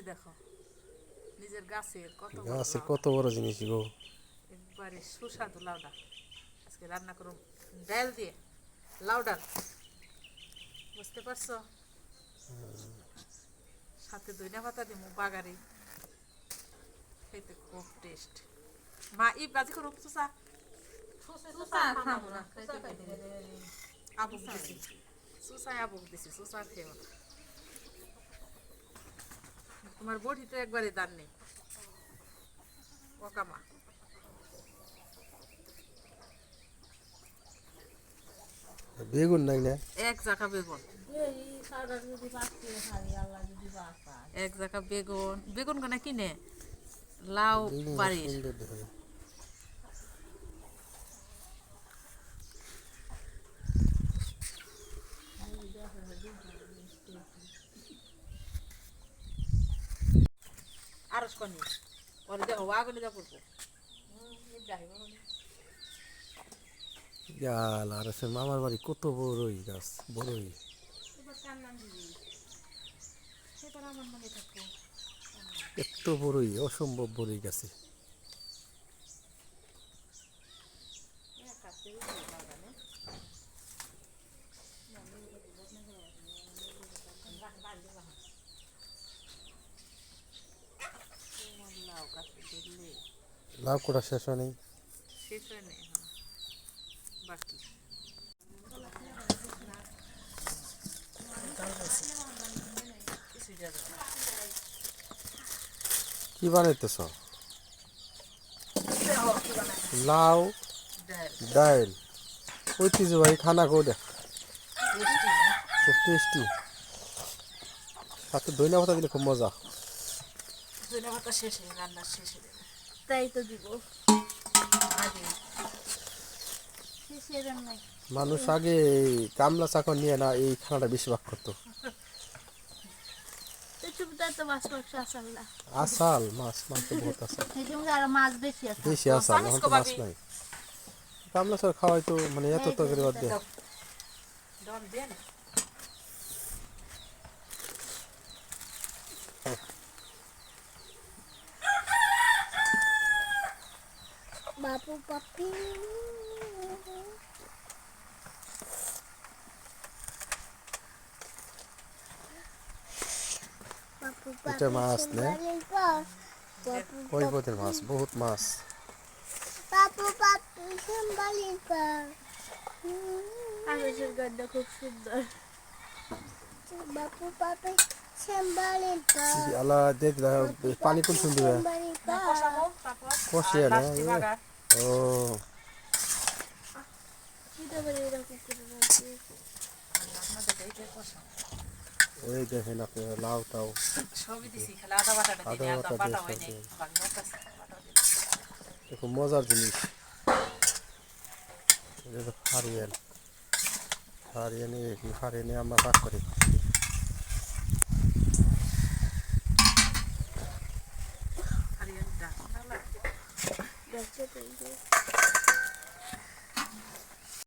যে দেখো নিজের গাছের কত বড় গাছে লাউ। কত বড় জিনিস গো। একবারে সুস্বাদু লাউ ডাল আজকে রান্না করুন ডাল দিয়ে লাউডাল। বুঝতে পারছ? সাথে দইনা পাতা দিব বাগারি। খেতে খুব টেস্ট মা ই বাজি করুন সুসা আবুক দিছি। সুসাই আবুক দিছি সুসা খেও না। তোমার বডি তো একবারে দান নেই। ওকামা। বেগুন নাই না? এক জাকা বেগুন। এক জাকা বেগুন। বেগুন কেনা? কিনে লাউ বাড়ির। দেখা কনি পরে দেখো আগুনে যা পড়ব ইয়াল আর আছে মামার বাড়ি কত বড়ই গাছ বড়ই। মনে এত বড়ই অসম্ভব বড়ই গাছে। লাউ করা শেষ হয় নাই শেষ হয়। বাকি। কি বানাইতেছ? লাউ ডাল। ঐতিহ্যবাহী খানা না খুব টেস্টি। সাথে দইনা পাতা দিলে খুব মজা। পাতা শেষে রান্নার শেষে তাই তো দিব মানুষ আগে কামলা চাকর নিয়ে না এই খানাটা বেশি ভাগ করতো। তো মাছ আসাল মাছ মাংস বহুত আসাল। মাছ বেশি আছে। বেশি আসাল এখন তো মাছ নাই। কামলা চাকর খাওয়াই তো মানে এত তরকারি বাদ দিয়ে ডন দেন। বাপু। পাপি এটা মাছ না? ওই পথের মাছ বহুত মাছ। বাপু পাপি সম্বালিকা আকাশের গন্ধ খুব সুন্দর। বাপু পাপি সম্বালিকা আলা দিয়ে দিলা পানি কোন কষাবো তারপর। না ও। এই দেখেন আপনি লাউ দিই। দেখো মজার জিনিস। হারিয়ান। হারিয়ানে হারিয়ানে আমরা কাজ করি 两件的衣。